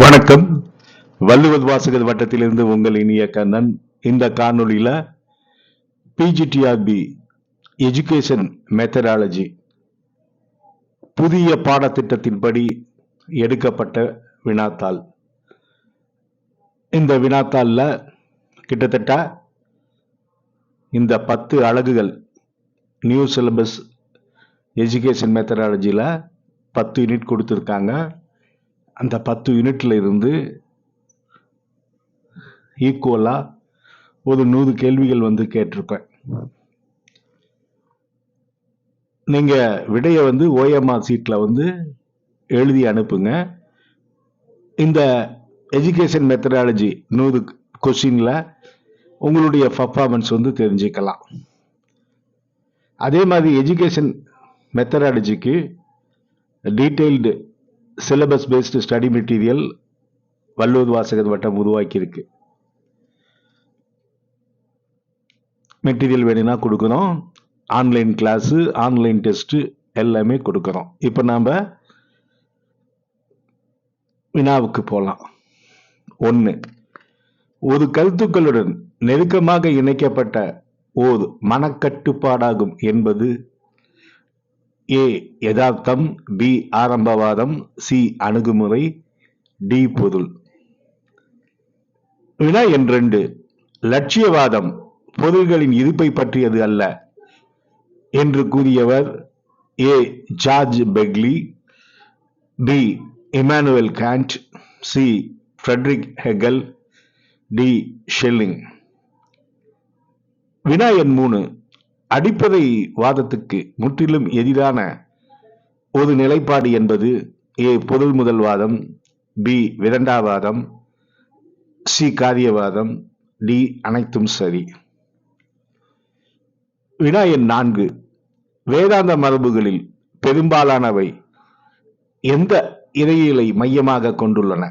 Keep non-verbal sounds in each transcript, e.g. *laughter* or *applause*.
வணக்கம். வள்ளுவர் வாசகர் வட்டத்திலிருந்து உங்கள் இனிய கண்ணன் இந்த காணொலியில் பிஜிடிஆர்பி எஜுகேஷன் மெத்தடாலஜி புதிய பாடத்திட்டத்தின்படி எடுக்கப்பட்ட வினாத்தாள். இந்த வினாத்தாளில் கிட்டத்தட்ட இந்த பத்து அலகுகள் நியூ சிலபஸ் எஜுகேஷன் மெத்தடாலஜியில் பத்து யூனிட் கொடுத்துருக்காங்க. அந்த பத்து யூனிட்ல இருந்து ஈக்குவலா ஒரு நூறு கேள்விகள் வந்து கேட்டிருக்கேன் நீங்க விடைய வந்து ஓஎம்ஆர் சீட்ல வந்து எழுதி அனுப்புங்க. இந்த எஜுகேஷன் மெத்தடாலஜி நூறு கொஸ்டின்ல உங்களுடைய பர்ஃபார்மன்ஸ் வந்து தெரிஞ்சுக்கலாம். அதே மாதிரி education மெத்தடாலஜிக்கு detailed syllabus based study material Valluvar Vasagar Vattam உருவாக்கியிருக்கு. Material வேணும்னா கொடுக்குறோம் ஆன்லைன் கிளாஸு ஆன்லைன் டெஸ்ட்டு எல்லாமே கொடுக்குறோம் இப்போ நாம் வினாவுக்கு போகலாம் ஒன்று ஒரு கருத்துக்களுடன் நெருக்கமாக இணைக்கப்பட்ட ஓர் மனக்கட்டுப்பாடாகும் என்பது ஏ யதார்த்தம் பி ஆரம்பவாதம் சி அணுகுமுறை டி பொருள். வினா என்றெண்டு லட்சியவாதம் பொருள்களின் இருப்பை பற்றியது அல்ல என்று கூறியவர் A George Berkeley B Immanuel Kant C Friedrich Hegel D Schelling. வினா எண் மூணு அடிப்படை வாதத்துக்கு முற்றிலும் எதிரான ஒரு நிலைப்பாடு என்பது ஏ பொருள் முதல்வாதம் பி விரண்டாவாதம் சி காரியவாதம் டி அனைத்தும் சரி. வினா எண் நான்கு. வேதாந்த மரபுகளில் பெரும்பாலானவை எந்த இறையிலை மையமாக கொண்டுள்ளன?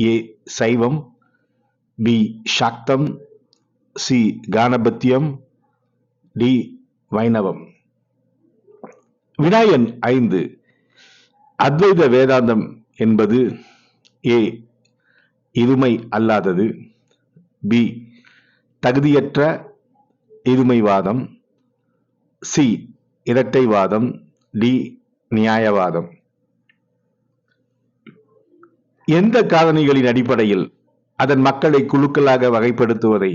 ஏ சைவம் பி சாக்தம் சி கானபத்தியம் டி வைணவம். வினாயன் ஐந்து. அத்வைத வேதாந்தம் என்பது ஏ. இருமை அல்லாதது. பி. தகுதியற்ற இருமைவாதம். சி. இரட்டைவாதம். டி. நியாயவாதம். எந்த காரணிகளின் அடிப்படையில் அதன் மக்களை குழுக்களாக வகைப்படுத்துவதை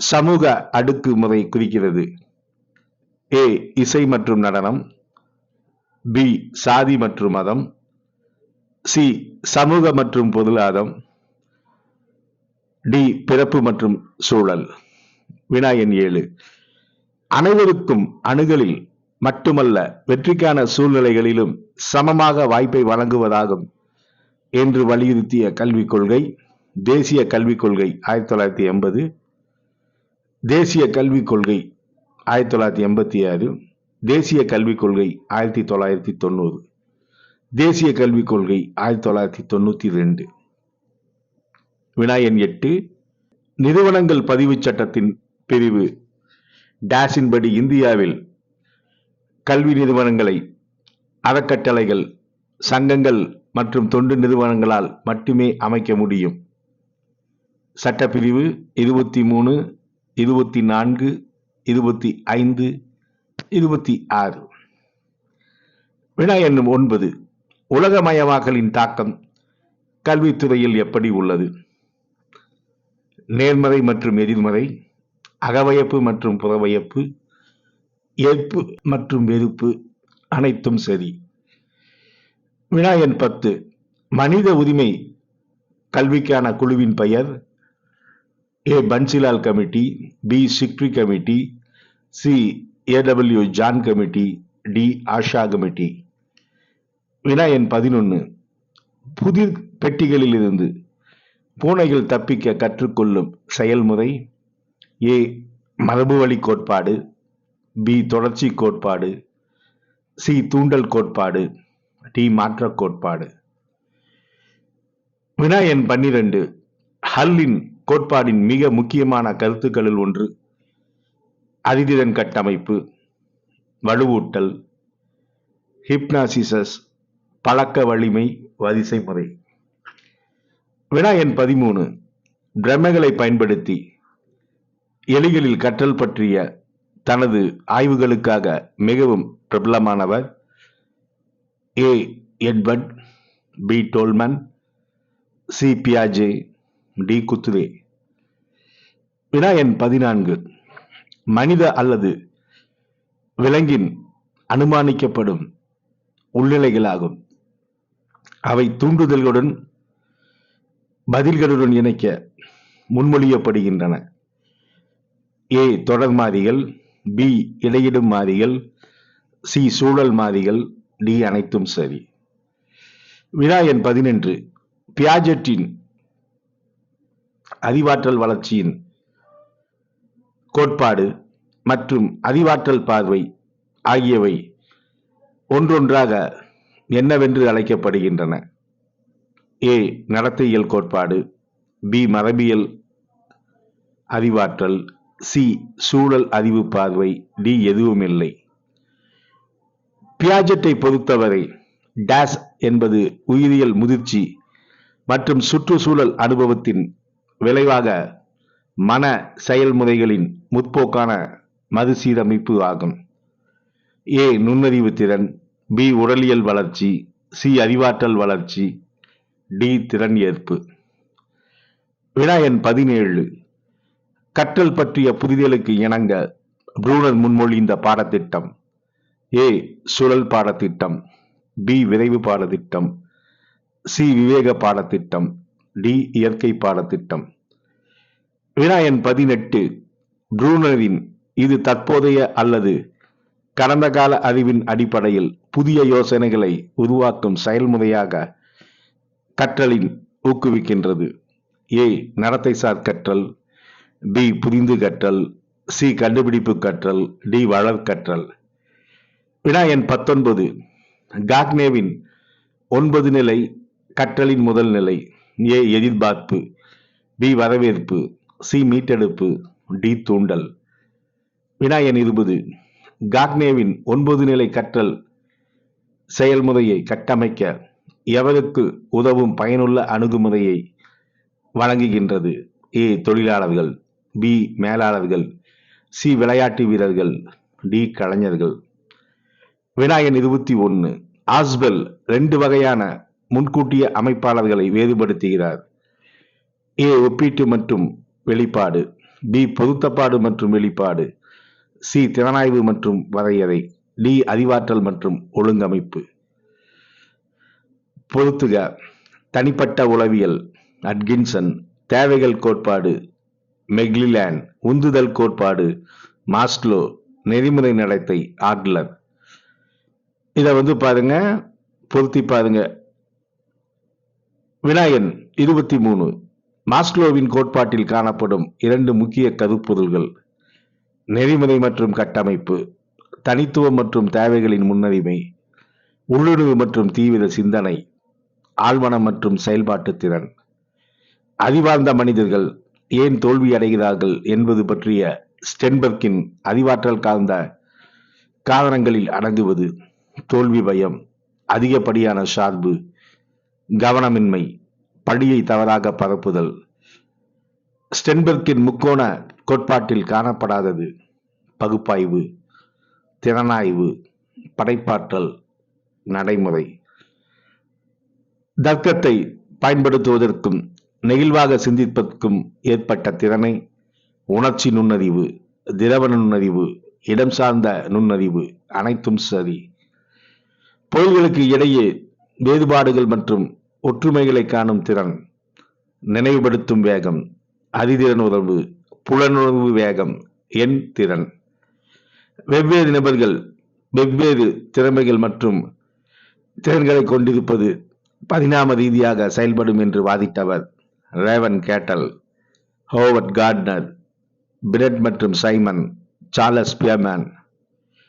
சமூக அடுக்கு முறை குறிக்கிறது. ஏ இசை மற்றும் நடனம். பி சாதி மற்றும் மதம். சி சமூக மற்றும் பொருளாதாரம். டி பிறப்பு மற்றும் சூழல். வினாயன் ஏழு. அனைவருக்கும் அணுகலில் மட்டுமல்ல வெற்றிக்கான சூழ்நிலைகளிலும் சமமாக வாய்ப்பை வழங்குவதாகும் என்று வலியுறுத்திய கல்விக் கொள்கை தேசிய கல்விக் கொள்கை ஆயிரத்தி தொள்ளாயிரத்தி எண்பது தேசிய கல்விக் கொள்கை ஆயிரத்தி தொள்ளாயிரத்தி எண்பத்தி ஆறு தேசிய கல்விக் கொள்கை ஆயிரத்தி தொள்ளாயிரத்தி தொண்ணூறு தேசிய கல்விக் கொள்கை ஆயிரத்தி தொள்ளாயிரத்தி தொண்ணூற்றி ரெண்டு. வினாயன் எட்டு நிறுவனங்கள் பதிவு சட்டத்தின் பிரிவு டேஷின்படி இந்தியாவில் கல்வி நிறுவனங்களை அறக்கட்டளைகள் சங்கங்கள் மற்றும் தொண்டு நிறுவனங்களால் மட்டுமே அமைக்க முடியும். சட்டப்பிரிவு இருபத்தி மூணு இருபத்தி நான்கு இருபத்தி ஐந்து இருபத்தி ஆறு. வினா என்னும் ஒன்பது. உலகமயமாக்கலின் தாக்கம் கல்வித்துறையில் எப்படி உள்ளது? நேர்மறை மற்றும் எதிர்மறை அகவயப்பு மற்றும் புறவயப்பு ஏற்பு மற்றும் வெறுப்பு அனைத்தும் சரி. வினா எண் பத்து. மனித உரிமை கல்விக்கான குழுவின் பெயர் A. Bansilal committee B. Sikri committee C. AW John committee D. Asha committee. வினா எண் பதினொன்று புதிர் பெட்டிகளில் இருந்து பூனைகள் தப்பிக்க கற்றுக்கொள்ளும் செயல்முறை ஏ. மரபு வழி கோட்பாடு பி. தொடர்ச்சி கோட்பாடு சி. தூண்டல் கோட்பாடு டி. மாற்ற கோட்பாடு. வினா எண் பன்னிரண்டு. ஹல்லின் கோட்பாடின் மிக முக்கியமான கருத்துக்களில் ஒன்று அதிதிறன் கட்டமைப்பு வலுவூட்டல் ஹிப்னாசிசஸ் பழக்க வலிமை வரிசை முறை வினா எண் பதிமூணு பிரமைகளை பயன்படுத்தி எலிகளில் கற்றல் பற்றிய தனது ஆய்வுகளுக்காக மிகவும் பிரபலமானவர் A Edward B Tolman C பியாஜே D குத்துவே. வினா எண் பதினான்கு. மனித அல்லது விலங்கின் அனுமானிக்கப்படும் உள்நிலைகளாகும். அவை தூண்டுதல்களுடன் பதில்களுடன் இணைக்க முன்மொழியப்படுகின்றன. ஏ. தொடர் மாறிகள் பி. இடையிடும் மாறிகள் சி. சூழல் மாறிகள் டி. அனைத்தும் சரி. வினா எண் பதினொன்று. பியாஜெட்டின் அறிவாற்றல் வளர்ச்சியின் கோட்பாடு மற்றும் அறிவாற்றல் பார்வை ஆகியவை ஒன்றொன்றாக என்னவென்று அழைக்கப்படுகின்றன. ஏ. நடத்தையியல் கோட்பாடு பி. மரபியல் அறிவாற்றல் சி. சூழல் அறிவு பார்வை டி. எதுவும் இல்லை பியாஜெட்டை பொறுத்தவரை டேஸ் என்பது உயிரியல் முதிர்ச்சி மற்றும் சுற்றுச்சூழல் அனுபவத்தின் விளைவாக மன செயல்முறைகளின் முற்போக்கான மறுசீரமைப்பு ஆகும். ஏ. நுண்ணறிவு திறன் பி. உடலியல் வளர்ச்சி சி. அறிவாற்றல் வளர்ச்சி டி. திறன் ஏற்பு. வினா பதினேழு. கற்றல் பற்றிய புரிதலுக்கு இணங்க ப்ரூனர் முன்மொழிந்த பாடத்திட்டம். ஏ. சுழல் பாடத்திட்டம் பி. விரைவு பாடத்திட்டம் சி. விவேக பாடத்திட்டம் டி இயற்கை பாடத்திட்டம். வினா எண் பதினெட்டு ப்ரூனரின் இது தற்போதைய அல்லது கடந்த கால அறிவின் அடிப்படையில் புதிய யோசனைகளை உருவாக்கும் செயல்முறையாக கற்றலின் ஊக்குவிக்கின்றது. ஏ நடத்தைசார் கற்றல் பி புரிந்து கற்றல் சி கண்டுபிடிப்பு கற்றல் டி வளர் கற்றல். வினா எண் பத்தொன்பது காக்னேவின் ஒன்பது நிலை கற்றலின் முதல் நிலை. ஏ எதிர்பார்ப்பு பி வரவேற்பு சி மீட்டெடுப்பு டி தூண்டல். வினாயன் இருபது காக்னேவின் ஒன்பது நிலை கற்றல் செயல்முறையை கட்டமைக்க எவருக்கு உதவும் பயனுள்ள அணுகுமுறையை வழங்குகின்றது? ஏ தொழிலாளர்கள் பி மேலாளர்கள் சி விளையாட்டு வீரர்கள் டி கலைஞர்கள். வினாயன் இருபத்தி ஒன்று ஆஸ்பெல் ரெண்டு வகையான முன்கூட்டிய அமைப்பாளர்களை வேறுபடுத்துகிறார். ஏ ஒப்பீட்டு மற்றும் வெளிப்பாடு. பி பொருத்தப்பாடு மற்றும் வெளிப்பாடு. சி திறனாய்வு மற்றும் வரையறை. டி அறிவாற்றல் மற்றும் ஒழுங்கமைப்பு. பொருத்துக. தனிப்பட்ட உளவியல். அட்கின்சன். தேவைகள் கோட்பாடு. மெக்லிலேன். உந்துதல் கோட்பாடு. மாஸ்லோ. நெறிமுறை நடத்தை. ஆட்லர் இதை வந்து பாருங்க பொருத்தி பாருங்க. வினாயன் இருபத்தி மூணு. மாஸ்க்லோவின் கோட்பாட்டில் காணப்படும் இரண்டு முக்கிய கருப்பொருள்கள் நெறிமுறை மற்றும் கட்டமைப்பு தனித்துவம் மற்றும் தேவைகளின் முன்னுரிமை உள்ளுணர்வு மற்றும் தீவிர சிந்தனை ஆழ்மனம் மற்றும் செயல்பாட்டு திறன். அறிவார்ந்த மனிதர்கள் ஏன் தோல்வி அடைகிறார்கள் என்பது பற்றிய ஸ்டென்பர்க்கின் அறிவாற்றல் கார்ந்த காரணங்களில் அடங்குவது தோல்வி பயம் அதிகப்படியான சார்பு கவனமின்மை படியை தவறாக பரப்புதல். ஸ்டென்பர்க்கின் முக்கோண கோட்பாட்டில் காணப்படாதது பகுப்பாய்வு திறனாய்வு படைப்பாற்றல் நடைமுறை. தர்க்கத்தை பயன்படுத்துவதற்கும் நெகிழ்வாக சிந்திப்பதற்கும் ஏற்பட்ட திறனை உணர்ச்சி நுண்ணறிவு திரவ நுண்ணறிவு இடம் சார்ந்த நுண்ணறிவு அனைத்தும் சரி. பொருள்களுக்கு இடையே வேறுபாடுகள் மற்றும் ஒற்றுமைகளை காணும் திறன் நினைவுபடுத்தும் வேகம் அதிதிறன் உறவு புலனுணர்வு வேகம் எண் திறன். வெவ்வேறு நபர்கள் வெவ்வேறு திறமைகள் மற்றும் திறன்களை கொண்டிருப்பது பரிணாம ரீதியாக செயல்படும் என்று வாதிட்டவர் Raven Cattell Howard Gardner Fred மற்றும் சைமன் சார்லஸ் பியர்மேன்.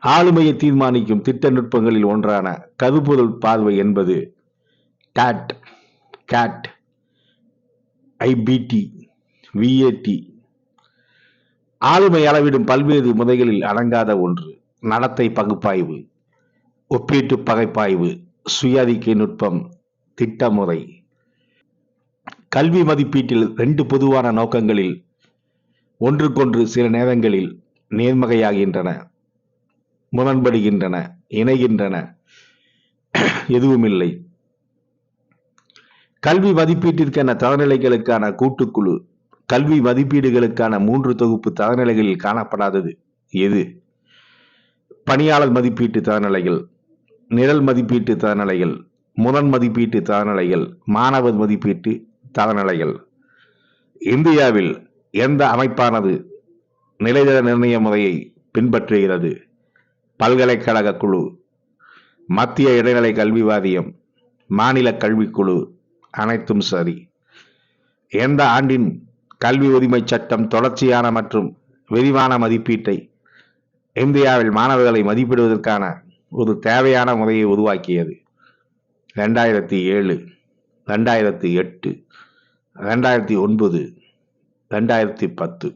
ஆளுமையை தீர்மானிக்கும் திட்ட நுட்பங்களில் ஒன்றான கருப்பொருள் பார்வை என்பது டாட் கேட் ஐபிடி விஏடி ஆளுமை அளவிடும் பல்வேறு முறைகளில் அடங்காத ஒன்று நடத்தை பகுப்பாய்வு ஒப்பீட்டு பகைப்பாய்வு சுயாதிக்கை நுட்பம் திட்டமுறை. கல்வி மதிப்பீட்டில் ரெண்டு பொதுவான நோக்கங்களில் ஒன்றுக்கொன்று சில நேரங்களில் நேர்மகையாகின்றன முரண்படுகின்றன இணைகின்றன. எதுவுமில்லை. கல்வி மதிப்பீட்டிற்கான தரநிலைகளுக்கான கூட்டுக்குழு கல்வி மதிப்பீடுகளுக்கான மூன்று தொகுப்பு தரநிலைகளில் காணப்படாதது. எது? பணியாளர் மதிப்பீட்டு தரநிலைகள் நிரல் மதிப்பீட்டு தரநிலைகள் முரண் மதிப்பீட்டு தரநிலைகள் மாணவர் மதிப்பீட்டு தரநிலைகள். இந்தியாவில் எந்த அமைப்பானது நிலைதர நிர்ணய முறையை பின்பற்றுகிறது? பல்கலைக்கழக குழு மத்திய இடைநிலை கல்வி வாரியம் மாநில கல்விக்குழு அனைத்தும் சரி. எந்த ஆண்டின் கல்வி உரிமை சட்டம் தொடர்ச்சியான மற்றும் விரிவான மதிப்பீட்டை இந்தியாவில் மாணவர்களை மதிப்பிடுவதற்கான ஒரு தேவையான முறையை உருவாக்கியது. ரெண்டாயிரத்தி ஏழு ரெண்டாயிரத்தி எட்டு ரெண்டாயிரத்தி ஒன்பது ரெண்டாயிரத்தி பத்து.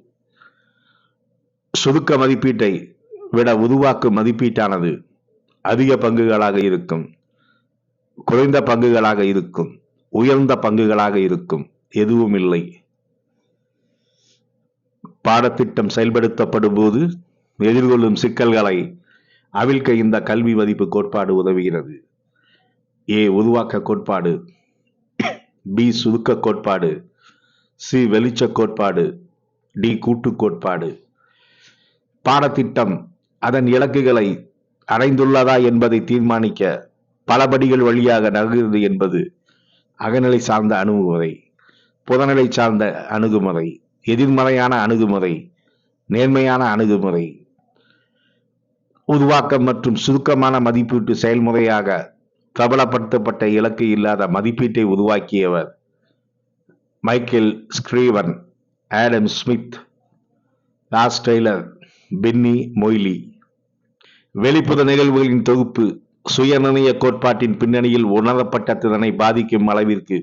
சுருக்க மதிப்பீட்டை விட உருவாக்கு மதிப்பீட்டானது அதிக பங்குகளாக இருக்கும். குறைந்த பங்குகளாக இருக்கும். உயர்ந்த பங்குகளாக இருக்கும். எதுவும் இல்லை. பாடத்திட்டம் செயல்படுத்தப்படும் போது எதிர்கொள்ளும் சிக்கல்களை அவிழ்க்க இந்த கல்வி மதிப்பு கோட்பாடு உதவுகிறது. ஏ உருவாக்க கோட்பாடு. பி சுருக்க கோட்பாடு. சி வெளிச்ச கோட்பாடு. டி கூட்டு கோட்பாடு. பாடத்திட்டம் அதன் இலக்குகளை அடைந்துள்ளதா என்பதை தீர்மானிக்க பல படிகள் வழியாக நகர்கிறது என்பது அகநிலை சார்ந்த அணுகுமுறை புறநிலை சார்ந்த அணுகுமுறை எதிர்மறையான அணுகுமுறை நேர்மையான அணுகுமுறை உருவாக்கம் மற்றும் சுருக்கமான மதிப்பீட்டு செயல்முறையாக பிரபலப்படுத்தப்பட்ட இலக்கு இல்லாத மதிப்பீட்டை உருவாக்கியவர் Michael Scriven Adam Smith Ross Taylor Penny Moily. வெளிப்புற நிகழ்வுகளின் தொகுப்பு சுயநிர்ணய கோட்பாட்டின் பின்னணியில் உணரப்பட்ட திறனை பாதிக்கும் அளவிற்கு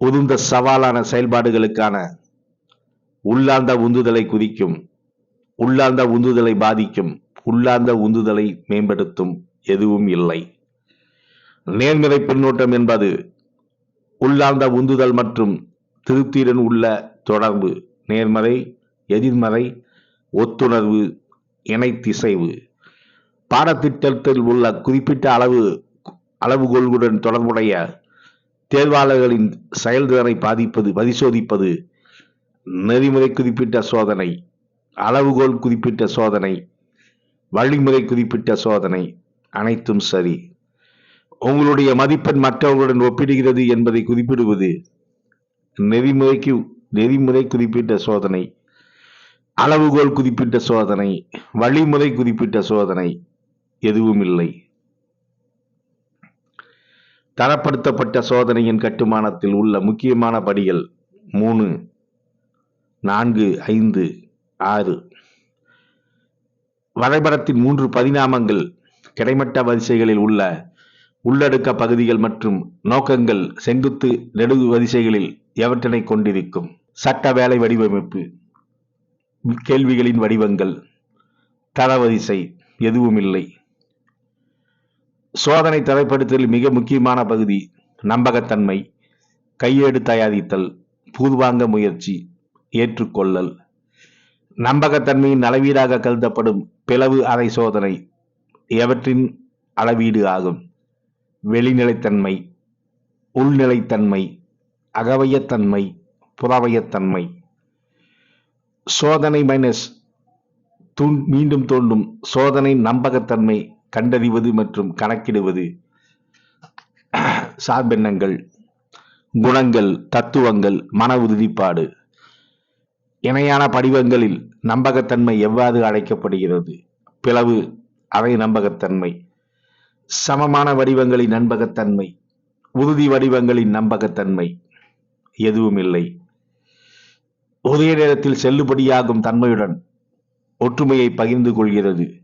உதிர்ந்த சவாலான செயல்பாடுகளுக்கான உள்ளார்ந்த உந்துதலை குறிக்கும் உள்ளார்ந்த உந்துதலை பாதிக்கும் உள்ளார்ந்த உந்துதலை மேம்படுத்தும் எதுவும் இல்லை. நேர்மறை பின்னோட்டம் என்பது உள்ளார்ந்த உந்துதல் மற்றும் திருப்தியுடன் உள்ள தொடர்பு நேர்மறை எதிர்மறை ஒத்துணர்வு இணைத்திசைவு. பாடத்திட்டத்தில் உள்ள குறிப்பிட்ட அளவு அளவுகோல்களுடன் தொடர்புடைய தேர்வாளர்களின் செயல்திறனை பாதிப்பது பரிசோதிப்பது நெறிமுறை குறிப்பிட்ட சோதனை அளவுகோல் குறிப்பிட்ட சோதனை வழிமுறை குறிப்பிட்ட சோதனை அனைத்தும் சரி. உங்களுடைய மதிப்பெண் மற்றவர்களுடன் ஒப்பிடுகிறது என்பதை குறிப்பிடுவது நெறிமுறைக்கு நெறிமுறை குறிப்பிட்ட சோதனை. அளவுகோல் குறிப்பிட்ட சோதனை வழிமுறை குறிப்பிட்ட சோதனை எதுவும் இல்லை தரப்படுத்தப்பட்ட சோதனையின் கட்டுமானத்தில் உள்ள முக்கியமான படிகள் மூணு நான்கு ஐந்து ஆறு. வரைபடத்தின் மூன்று பரிணாமங்கள் கிடைமட்ட வரிசைகளில் உள்ள உள்ளடுக்க பகுதிகள் மற்றும் நோக்கங்கள் செங்குத்து நெடுகு வரிசைகளில் எவற்றினை கொண்டிருக்கும்? சட்ட வேலை வடிவமைப்பு. கேள்விகளின் வடிவங்கள் தரவரிசை எதுவும் இல்லை சோதனை தரப்படுத்தலில் மிக முக்கியமான பகுதி நம்பகத்தன்மை கையேடு தயாரித்தல் பூர்வாங்க முயற்சி ஏற்றுக்கொள்ளல். நம்பகத்தன்மையின் அளவீடாக கருதப்படும் பிளவு அறை சோதனை எவற்றின் அளவீடு ஆகும்? வெளிநிலைத்தன்மை உள்நிலைத்தன்மை அகவயத்தன்மை புறவயத்தன்மை. சோதனை மைனஸ் தூண் மீண்டும் தோண்டும் சோதனை நம்பகத்தன்மை கண்டறிவது மற்றும் கணக்கிடுவது. சார்பெண்ணங்கள் குணங்கள் தத்துவங்கள் மன உறுதிப்பாடு. இணையான படிவங்களில் நம்பகத்தன்மை எவ்வாறு அழைக்கப்படுகிறது? பிளவு அரை நம்பகத்தன்மை. சமமான வடிவங்களின் நம்பகத்தன்மை. உறுதி வடிவங்களின் நம்பகத்தன்மை. எதுவும் இல்லை ஒரே நேரத்தில் செல்லுபடியாகும் தன்மையுடன் ஒற்றுமையை பகிர்ந்து கொள்கிறது.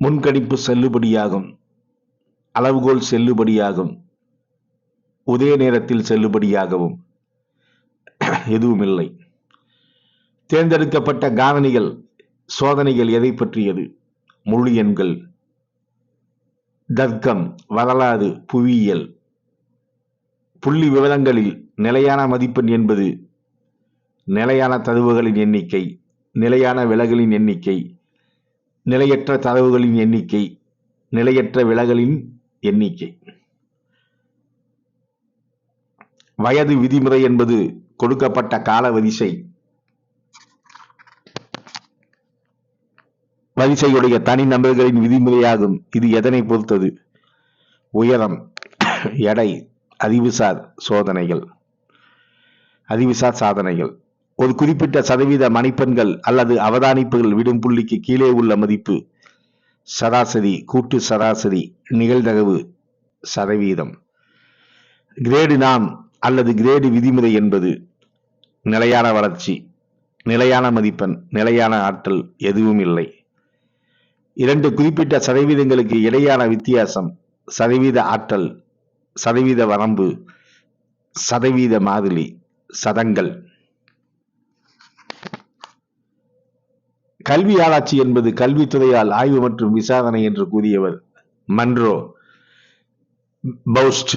முன்கணிப்பு செல்லுபடியாகும். அளவுகோல் செல்லுபடியாகும். ஒரே நேரத்தில் செல்லுபடியாகவும். எதுவும் இல்லை தேர்ந்தெடுக்கப்பட்ட காரணிகள் சோதனைகள் எதை பற்றியது? முழு எண்கள். தர்க்கம் வரலாறு புவியியல். புள்ளி விவரங்களில் நிலையான மதிப்பெண் என்பது நிலையான தரவுகளின் எண்ணிக்கை நிலையான விலகலின் எண்ணிக்கை நிலையற்ற தரவுகளின் எண்ணிக்கை நிலையற்ற விலகலின் எண்ணிக்கை. வயது விதிமுறை என்பது கொடுக்கப்பட்ட கால வரிசை வரிசையுடைய தனி நபர்களின் விதிமுறையாகும். இது எதனை பொறுத்தது? உயரம் எடை அறிவுசார் சோதனைகள். அறிவுசார் சாதனைகள். ஒரு குறிப்பிட்ட சதவீத மணிப்பெண்கள் அல்லது அவதானிப்புகள் விடும் புள்ளிக்கு கீழே உள்ள மதிப்பு சராசரி கூட்டு சராசரி நிகழ்தகவு சதவீதம். கிரேடு நாம் அல்லது கிரேடு விதிமுறை என்பது நிலையான வளர்ச்சி நிலையான மதிப்பெண் நிலையான ஆற்றல் எதுவும் இல்லை. இரண்டு குறிப்பிட்ட சதவீதங்களுக்கு இடையான வித்தியாசம் சதவீத ஆற்றல் சதவீத வரம்பு சதவீத மாதிரி சதங்கள். கல்வி ஆராய்ச்சி என்பது கல்வித்துறையால் ஆய்வு மற்றும் விசாரணை என்று கூறியவர் மன்ரோ பவுஸ்ட்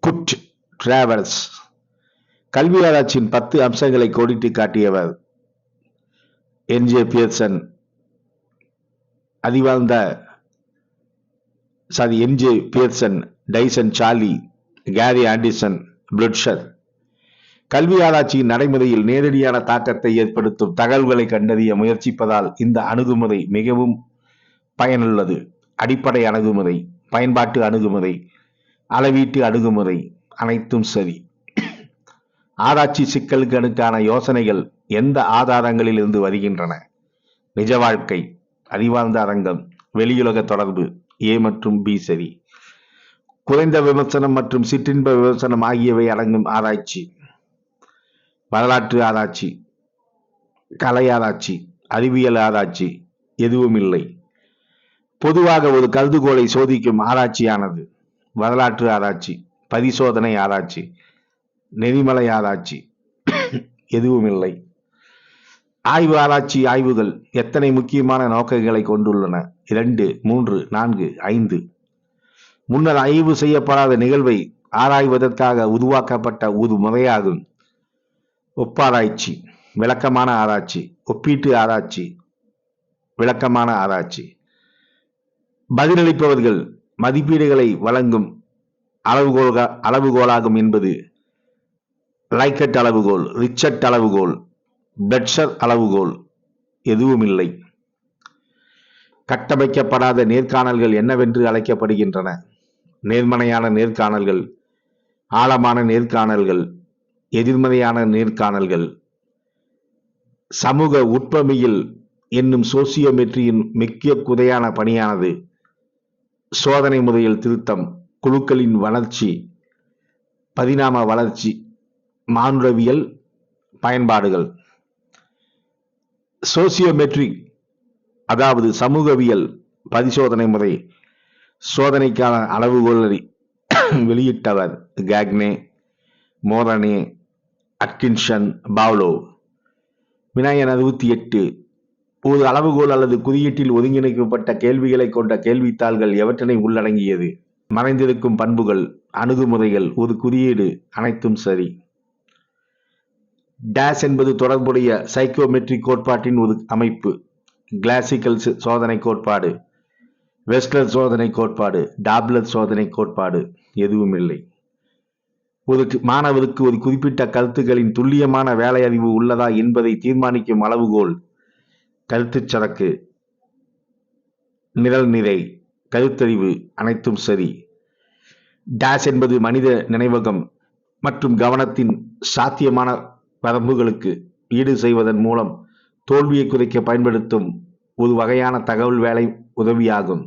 குட் டிராவல்ஸ். கல்வி ஆராய்ச்சியின் பத்து அம்சங்களை கோடிட்டு காட்டியவர் NJ Pearson. அதிவாழ்ந்த sorry NJ Pearson Tyson Charlie Carey ஆண்டிசன் பிளட்ஷர் கல்வி ஆராய்ச்சியின் நடைமுறையில் நேரடியான தாக்கத்தை ஏற்படுத்தும் தகவல்களை கண்டறிய முயற்சிப்பதால் இந்த அணுகுமுறை மிகவும் பயனுள்ளது. அடிப்படை அணுகுமுறை பயன்பாட்டு அணுகுமுறை அளவீட்டு அணுகுமுறை அனைத்தும் சரி. ஆராய்ச்சி சிக்கல்களுக்கான யோசனைகள் எந்த ஆதாரங்களில் இருந்து வருகின்றன? நிஜ வாழ்க்கை அறிவார்ந்த அரங்கம் வெளியுலக தொடர்பு ஏ மற்றும் பி சரி. குறைந்த விமர்சனம் மற்றும் சிற்றின்ப விமர்சனம் ஆகியவை அடங்கும் ஆராய்ச்சி. வரலாற்று ஆராய்ச்சி கலை ஆராய்ச்சி அறிவியல் ஆராய்ச்சி எதுவும் இல்லை. பொதுவாக ஒரு கருதுகோளை சோதிக்கும் ஆராய்ச்சியானது வரலாற்று ஆராய்ச்சி பரிசோதனை ஆராய்ச்சி நெறிமலை ஆராய்ச்சி எதுவும் இல்லை. ஆய்வு ஆராய்ச்சி ஆய்வுகள் எத்தனை முக்கியமான நோக்கங்களை கொண்டுள்ளன? இரண்டு மூன்று நான்கு ஐந்து. முன்னர் ஆய்வு செய்யப்படாத நிகழ்வை ஆராய்வதற்காக உருவாக்கப்பட்ட ஒரு முறையாகும். ஒப்பாராய்ச்சி விளக்கமான ஆராய்ச்சி ஒப்பீட்டு ஆராய்ச்சி விளக்கமான ஆராய்ச்சி. பதிலளிப்பவர்கள் மதிப்பீடுகளை வழங்கும் அளவுகோல் அளவுகோலாகும் என்பது லைக்கட் அளவுகோல் ரிச்சர்ட் அளவுகோல் பெட்ஷர் அளவுகோல் எதுவும் இல்லை கட்டமைக்கப்படாத நேர்காணல்கள் என்னவென்று அழைக்கப்படுகின்றன. நேர்மனையான நேர்காணல்கள் ஆழமான நேர்காணல்கள் எதிர்மறையான நேர்காணல்கள். சமூக உட்பமையில் என்னும் சோசியோமெட்ரியின் முக்கிய குறையான பணியானது சோதனை முறையில் திருத்தம் குழுக்களின் வளர்ச்சி பரிணாம வளர்ச்சி மானுடவியல் பயன்பாடுகள். சோசியோமெட்ரிக் அதாவது சமூகவியல் பரிசோதனை முறை சோதனைக்கான அளவுகோலை *coughs* வெளியிட்டவர் கேக்னே மோரனே அட்கின்ஷன் பாவ்லோ. வினாயன் அறுபத்தி எட்டு. ஒரு அளவுகோல் அல்லது குறியீட்டில் ஒருங்கிணைக்கப்பட்ட கேள்விகளை கொண்ட கேள்வித்தாள்கள் எவற்றினை உள்ளடங்கியது? மறைந்திருக்கும் பண்புகள் அணுகுமுறைகள் ஒரு குறியீடு அனைத்தும் சரி. டேஸ் என்பது தொடர்புடைய சைக்கோமெட்ரிக் கோட்பாட்டின் ஒரு அமைப்பு. கிளாசிக்கல் சோதனை கோட்பாடு. வெஸ்டர் சோதனை கோட்பாடு. டாப்லர் சோதனை கோட்பாடு. எதுவும் இல்லை ஒரு மாணவருக்கு ஒரு குறிப்பிட்ட கருத்துக்களின் துல்லியமான வேலை அறிவு உள்ளதா என்பதை தீர்மானிக்கும் அளவுகோல். கருத்துச் சரக்கு. நிரல் நிறை. கருத்தறிவு அனைத்தும் சரி. டேஷ் என்பது மனித நினைவகம் மற்றும் கவனத்தின் சாத்தியமான வரம்புகளுக்கு ஈடு செய்வதன் மூலம் தோல்வியை குறைக்க பயன்படுத்தும் ஒரு வகையான தகவல் வேலை உதவியாகும்.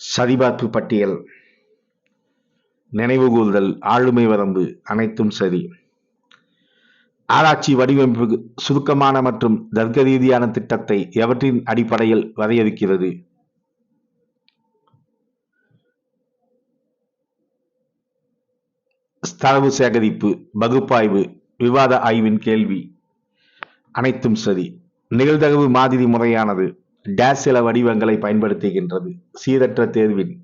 சரிபார்ப்பு பட்டியல். நினைவுகூர்தல் ஆளுமை வரம்பு அனைத்தும் சரி. ஆராய்ச்சி வடிவமைப்பு சுருக்கமான மற்றும் தர்க்க ரீதியான திட்டத்தை எவற்றின் அடிப்படையில் வரையறுக்கிறது? தரவு சேகரிப்பு பகுப்பாய்வு விவாத ஆய்வின் கேள்வி. அனைத்தும் சரி. நிகழ்தகவு மாதிரி முறையானது டேஸ் சில வடிவங்களை பயன்படுத்துகின்றது. சீரற்ற தேர்வின்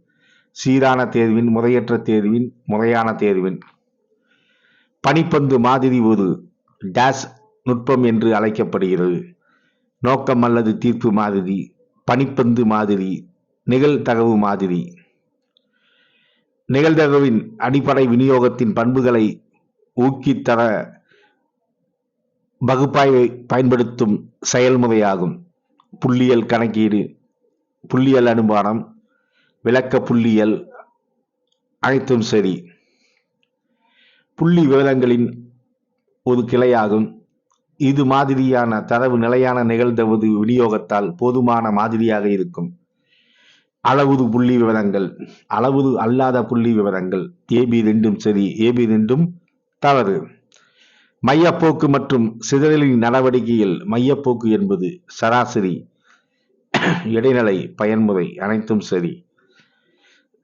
சீரான தேர்வின் முறையற்ற தேர்வின் முறையான தேர்வின். பனிப்பந்து மாதிரி ஒரு டேஸ் நுட்பம் என்று அழைக்கப்படுகிறது. நோக்கம் அல்லது தீர்ப்பு மாதிரி பனிப்பந்து மாதிரி நிகழ்தகவு மாதிரி. நிகழ்தகவின் அடிப்படை விநியோகத்தின் பண்புகளை ஊக்கித்தர பகுப்பாய்வை பயன்படுத்தும் செயல்முறையாகும். புள்ளியல் கணக்கீடு புள்ளியல் அனுமானம் விளக்க புள்ளியியல் அனைத்தும் சரி. புள்ளி விவரங்களின் ஒரு கிளையாகும். இது மாதிரியான தரவு நிலையான நிகழ்ந்தவது விநியோகத்தால் போதுமான மாதிரியாக இருக்கும். அளவுது புள்ளி விவரங்கள் அளவுது அல்லாத புள்ளி விவரங்கள் ஏபி ரெண்டும் சரி ஏபி ரெண்டும் தவறு. மையப்போக்கு மற்றும் சிதறலின் நடவடிக்கையில் மையப்போக்கு என்பது சராசரி இடைநிலை பயன்முறை அனைத்தும் சரி.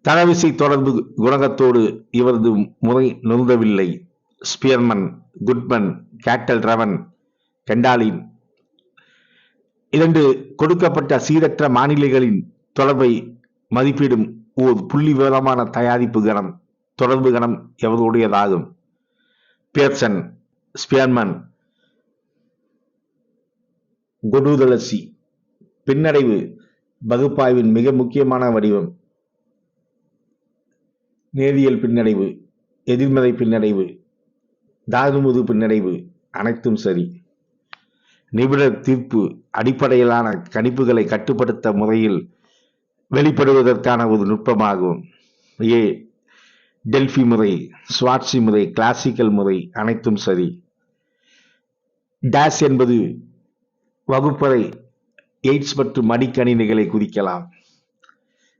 தனவிசை தொடர்பு குணகத்தோடு இவரது முறை நிறுந்தவில்லை. ஸ்பியர்மன் குட்மன் கேட்டல் ரவன் கெண்டாலின். இரண்டு கொடுக்கப்பட்ட சீரற்ற மாநிலங்களின் தொடர்பை மதிப்பிடும் ஓர் புள்ளி விவரமான தயாரிப்பு கணம் தொடர்பு கணம் எவருடையதாகும்? Pearson Spearman. கொடுதலசி பின்னடைவு பகுப்பாய்வின் மிக முக்கியமான வடிவம். நேரியல் பின்னடைவு எதிர்மறை பின்னடைவு தாதுமுது பின்னடைவு அனைத்தும் சரி. நிபுணர் தீர்ப்பு அடிப்படையிலான கணிப்புகளை கட்டுப்படுத்த முறையில் வெளிப்படுவதற்கான ஒரு நுட்பமாகும். ஏ டெல்ஃபி முறை ஸ்வாட்சி முறை கிளாசிக்கல் முறை அனைத்தும் சரி. டேஸ் என்பது வகுப்பறை எய்ட்ஸ் மற்றும் மடிக்கணினிகளை குறிக்கலாம்.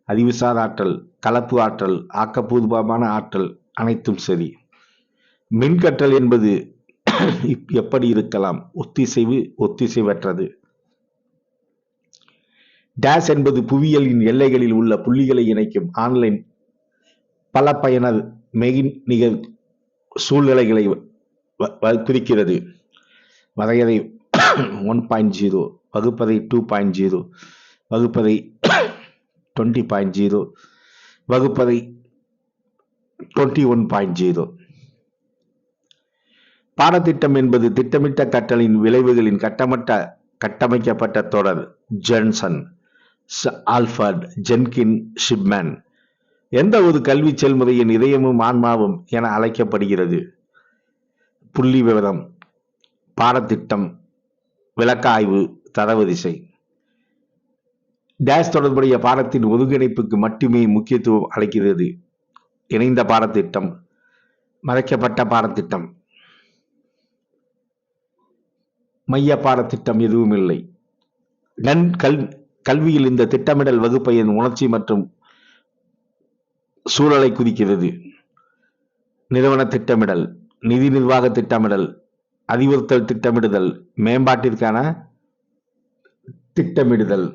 அறிவுசார் ஆற்றல் கலப்பு ஆற்றல் ஆக்கப்பூர்வமான ஆற்றல் அனைத்தும் சரி. மின்கற்றல் என்பது *coughs* எப்படி இருக்கலாம்? ஒத்திசைவு ஒத்திசைவற்றது. டேஸ் என்பது புவியியலின் எல்லைகளில் உள்ள புள்ளிகளை இணைக்கும் ஆன்லைன் பல பயனர் மெய்நிகழ் சூழ்நிலைகளை குறிக்கிறது. வரையறை ஒன் பாயிண்ட் ஜீரோ வகுப்பதை டூ பாயிண்ட் ஜீரோ வகுப்பதை டுவெண்ட்டி பாயிண்ட் ஜீரோ வகுப்பதை டுவெண்ட்டி ஒன் பாயிண்ட் ஜீரோ பாடத்திட்டம் என்பது திட்டமிட்ட கற்றலின் விளைவுகளின் கட்டமட்ட கட்டமைக்கப்பட்ட தொடர் ஜென்சன் ஆல்ஃபர்ட் ஜென்கின் ஷிப்மேன். எந்த ஒரு கல்வி செயல்முறையின் இதயமும் ஆன்மாவும் என அழைக்கப்படுகிறது. புள்ளி விவரம் பாடத்திட்டம் விளக்க ஆய்வு தரவு திசை. டேஷ் தொடர்புடைய பாடத்தின் ஒருங்கிணைப்புக்கு மட்டுமே முக்கியத்துவம் அளிக்கிறது. இணைந்த பாடத்திட்டம் மறைக்கப்பட்ட பாடத்திட்டம் மைய பாடத்திட்டம் எதுவும் இல்லை. நன் கல் கல்வியில் இந்த திட்டமிடல் வகுப்பையின் உணர்ச்சி மற்றும் சூழலை குறிக்கிறது. நிறுவன திட்டமிடல் நிதி நிர்வாக திட்டமிடல் அறிவுறுத்தல் திட்டமிடுதல் மேம்பாட்டிற்கான திட்டமிடுதல்.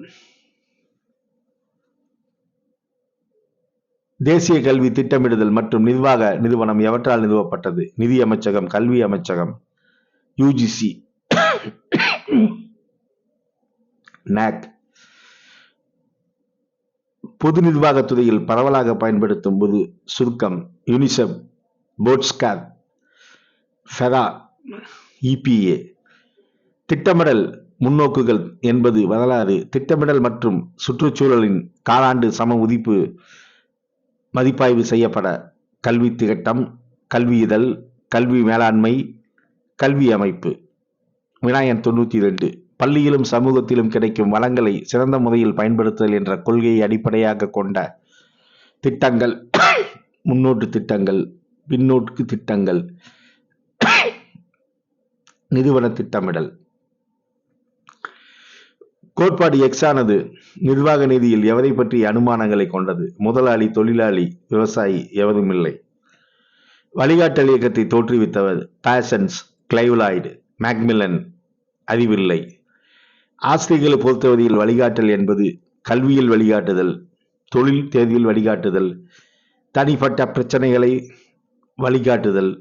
தேசிய கல்வி திட்டமிடுதல் மற்றும் நிர்வாக நிறுவனம் எவற்றால் நிறுவப்பட்டது? நிதி அமைச்சகம் கல்வி அமைச்சகம் யுஜிசி நாக் பொது நிர்வாகத்துறையில் பரவலாக பயன்படுத்தும் பொது சுருக்கம் யூனிசெப் போட்ஸ்கார் ஃபெரா இபிஏ திட்டமிடல் முன்னோக்குகள் என்பது வரலாறு. திட்டமிடல் மற்றும் சுற்றுச்சூழலின் காலாண்டு சம உதிப்பு மதிப்பாய்வு செய்யப்பட கல்வி திட்டம் கல்வி இதழ் கல்வி மேலாண்மை கல்வி அமைப்பு. விநாயகன் தொண்ணூற்றி ரெண்டு பள்ளியிலும் சமூகத்திலும் கிடைக்கும் வளங்களை சிறந்த முறையில் பயன்படுத்துதல் என்ற கொள்கையை அடிப்படையாக கொண்ட திட்டங்கள் முன்னோட்டு திட்டங்கள் பின்னோட்டு திட்டங்கள் நிறுவன திட்டமிடல். கோட்பாடு எக்ஸ் ஆனது நிர்வாக நிதியில் எவரை பற்றிய அனுமானங்களை கொண்டது? முதலாளி தொழிலாளி விவசாயி எவரும் இல்லை. வழிகாட்டல் இயக்கத்தை தோற்றுவித்தவர் பேசன்ஸ் கிளைவ்லாய்டு மேக்மில்லன் அறிவில்லை. ஆசிரியர்களை பொறுத்தவரையில் வழிகாட்டல் என்பது கல்வியில் வழிகாட்டுதல் தொழில் தேர்வில் வழிகாட்டுதல் தனிப்பட்ட பிரச்சனைகளை வழிகாட்டுதல்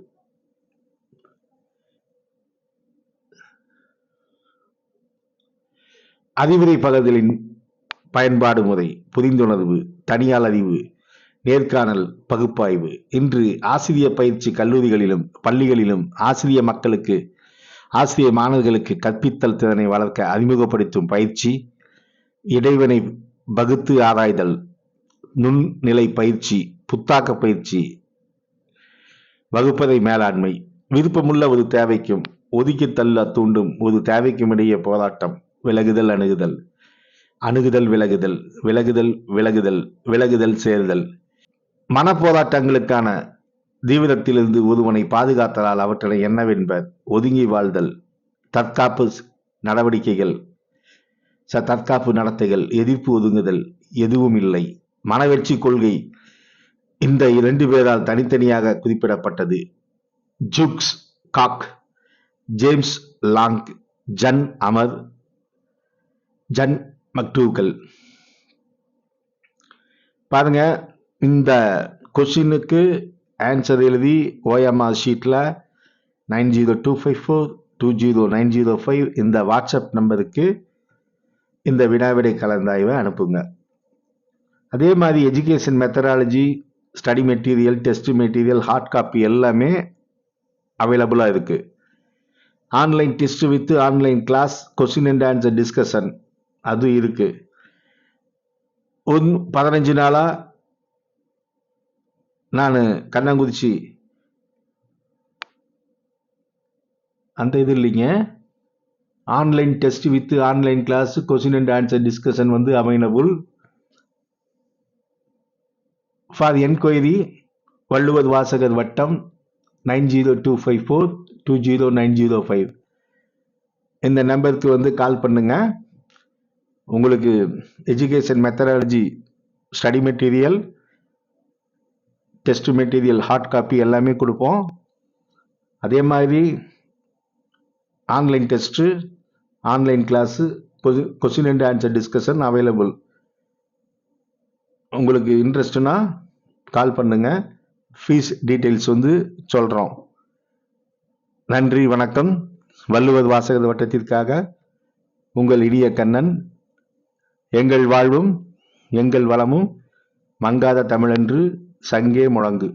அறிவுரை பகுதிகளின் பயன்பாடு முறை புரிந்துணர்வு தனியால் அறிவு நேர்காணல் பகுப்பாய்வு. இன்று ஆசிரிய பயிற்சி கல்லூரிகளிலும் பள்ளிகளிலும் ஆசிரிய மக்களுக்கு ஆசிரிய மாணவர்களுக்கு கற்பித்தல் திறனை வளர்க்க அறிமுகப்படுத்தும் பயிற்சி இடைவினை பகுத்து ஆராய்தல் நுண்நிலை பயிற்சி புத்தாக்க பயிற்சி வகுப்பறை மேலாண்மை. விருப்பமுள்ள ஒரு தேவைக்கும் ஒதுக்கி தள்ள தூண்டும் ஒரு தேவைக்கும் இடையே போராட்டம். விலகுதல் அணுகுதல். அணுகுதல் விலகுதல். விலகுதல் விலகுதல். விலகுதல் சேர்தல். மனப்போராட்டங்களுக்கான தீவிரத்திலிருந்து ஒருவனை பாதுகாத்தலால் அவற்றை என்னவென்பர் ஒதுங்கி வாழ்தல். தற்காப்பு நடவடிக்கைகள். ச தற்காப்பு நடத்தைகள். எதிர்ப்பு ஒதுங்குதல். எதுவும் இல்லை. மனவெற்றி கொள்கை. இந்த இரண்டு பேரால் தனித்தனியாக குறிப்பிடப்பட்டது. ஜுக்ஸ் காக் ஜேம்ஸ் லாங் ஜன் அமர் ஜன் மக்டூகல் பாருங்க இந்த கொஸ்டினுக்கு ஆன்சர் எழுதி ஓஎம்ஆர் ஷீட்டில் nine zero two five four two zero nine zero five இந்த வாட்ஸ்அப் நம்பருக்கு இந்த வினாவிடை கலந்தாய்வை அனுப்புங்க. அதே மாதிரி education methodology study material test material hard copy எல்லாமே அவைலபிளாக இருக்குது online test with online class question and answer discussion அது இருக்குது ஒன் பதினஞ்சு நாளாக நான் கண்ணாங்குறிச்சி அந்த இது இல்லைங்க. Online test with online class question and answer discussion வந்து available. For enquiry Valluvar Vasagar Vattam nine zero two five four two zero nine zero five. இந்த நம்பருக்கு வந்து கால் பண்ணுங்கள் உங்களுக்கு education methodology study material test material hard copy எல்லாமே கொடுப்போம். அதே மாதிரி online test online class question and answer discussion available உங்களுக்கு இன்ட்ரெஸ்ட்னா கால் பண்ணுங்கள் ஃபீஸ் டீட்டெயில்ஸ் வந்து சொல்கிறோம் நன்றி வணக்கம். வள்ளுவர் வாசகர் வட்டத்திற்காக உங்கள் இடிய கண்ணன் எங்கள் வாழ்வும் எங்கள் வளமும் மங்காத தமிழன்று சங்கே முழங்கு.